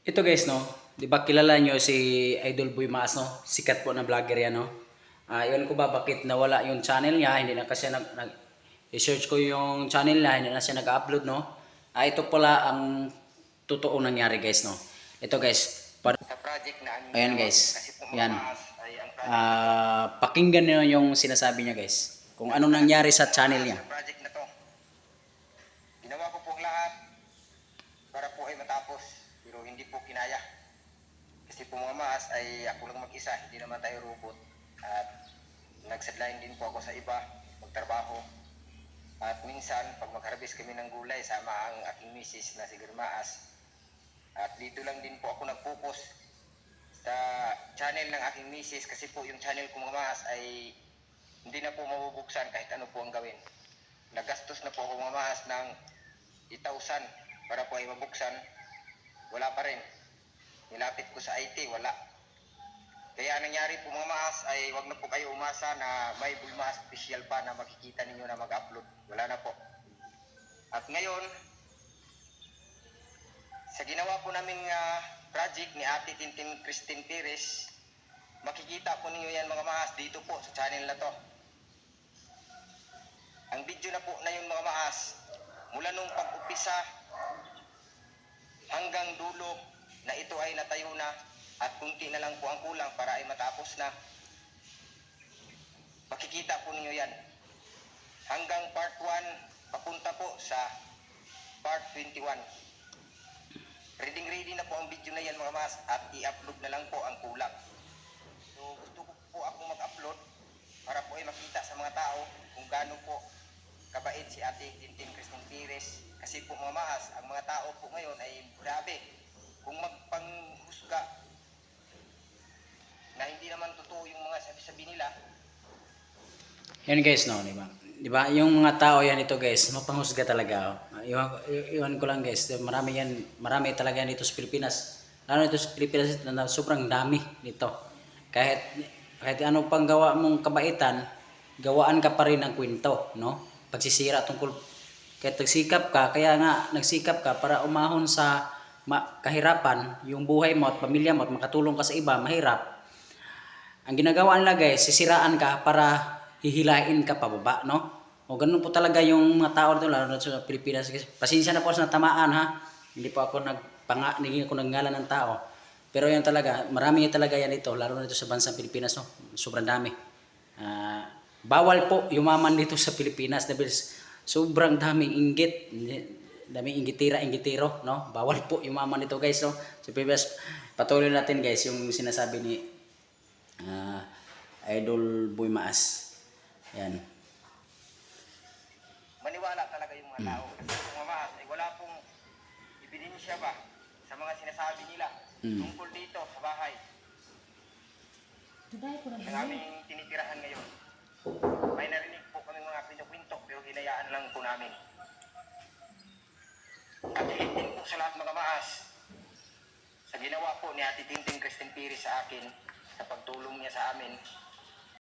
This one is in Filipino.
Ito guys, no? Di ba kilala nyo si Idol Boy Maas, no? Sikat po na vlogger yan, no? Ah, yun ko ba bakit nawala yung channel niya, hindi na kasi nag, nag i-search ko yung channel niya, hindi na siya nag-upload, no? Ah, ito pala ang totoong nangyari, guys, no? Ito guys, pa- sa project na ang Ayan, guys. Yan. ah, pakinggan niyo yung sinasabi niya, guys. Kung ano nangyari sa channel niya. sa project na to. Ginawa ko po ang lahat para po ay matapos kinaya. Kasi po mamaas ay ako lang mag-isa, hindi naman tayo robot. At nagsadline din po ako sa iba, magtrabaho. At minsan, pag mag-harvest kami ng gulay, sama ang aking misis na si Germaas. At dito lang din po ako nag-focus sa channel ng aking misis kasi po yung channel ko mga mas ay hindi na po mabubuksan kahit ano po ang gawin. Nagastos na po ako mga mas ng 8,000 para po ay mabuksan. Wala pa rin. Nilapit ko sa IT, wala. Kaya ang nangyari po mga mas ay wag na po kayo umasa na may Bulma special pa na makikita ninyo na mag-upload. Wala na po. At ngayon, sa ginawa po namin nga project ni Ate Tintin Christine Perez, makikita po ninyo yan mga mahas dito po sa channel na to. Ang video na po na yun mga mahas, mula nung pag-upisa hanggang dulo na ito ay natayo na at kunti na lang po ang kulang para ay matapos na. Makikita po ninyo yan. Hanggang part 1, papunta po sa part 21. Ready ready na po ang video na yan mga mas at i-upload na lang po ang kulang. So gusto ko po akong mag-upload para po ay makita sa mga tao kung gaano po kabait si Ate Tintin Christine Pires. Kasi po mga mas, ang mga tao po ngayon ay grabe. Kung magpanghusga na hindi naman totoo yung mga sabi-sabi nila, Yan guys, no, di ba? Di ba? Yung mga tao yan ito guys, mapanghusga talaga. Oh. Iwan, iwan ko lang guys, marami yan, marami talaga yan dito sa Pilipinas. Lalo dito sa Pilipinas, na sobrang dami nito. Kahit, kahit ano pang gawa mong kabaitan, gawaan ka pa rin ng kwento, no? Pagsisira tungkol, kahit nagsikap ka, kaya nga nagsikap ka para umahon sa ma- kahirapan, yung buhay mo at pamilya mo at makatulong ka sa iba, mahirap. Ang ginagawa nila guys, sisiraan ka para hihilain ka pababa, no? O ganun po talaga yung mga tao dito, lalo na sa Pilipinas. Pasensya na po sa tamaan, ha? Hindi po ako nagpanga, hindi ako nagngalan ng tao. Pero yan talaga, marami talaga yan dito, lalo na dito sa bansang Pilipinas, no? Sobrang dami. Ah, bawal po yumaman dito sa Pilipinas dahil sobrang daming inggit. Daming inggitira, inggitiro, no? Bawal po yumaman dito, guys, no? Sa Pilipinas, patuloy natin, guys, yung sinasabi ni ah, Idol Boy Maas. Yan. maniwala talaga yung mga tao. Kasi kung mamahas ay wala pong ebidensya ba sa mga sinasabi nila Mm. tungkol dito sa bahay Tuday ko na ng aming tinitirahan ngayon. May narinig po kami mga pinukwento pero hinayaan lang po namin. At din po sa lahat mga maas sa ginawa po ni Ate Tintin Christine Pires sa akin sa pagtulong niya sa amin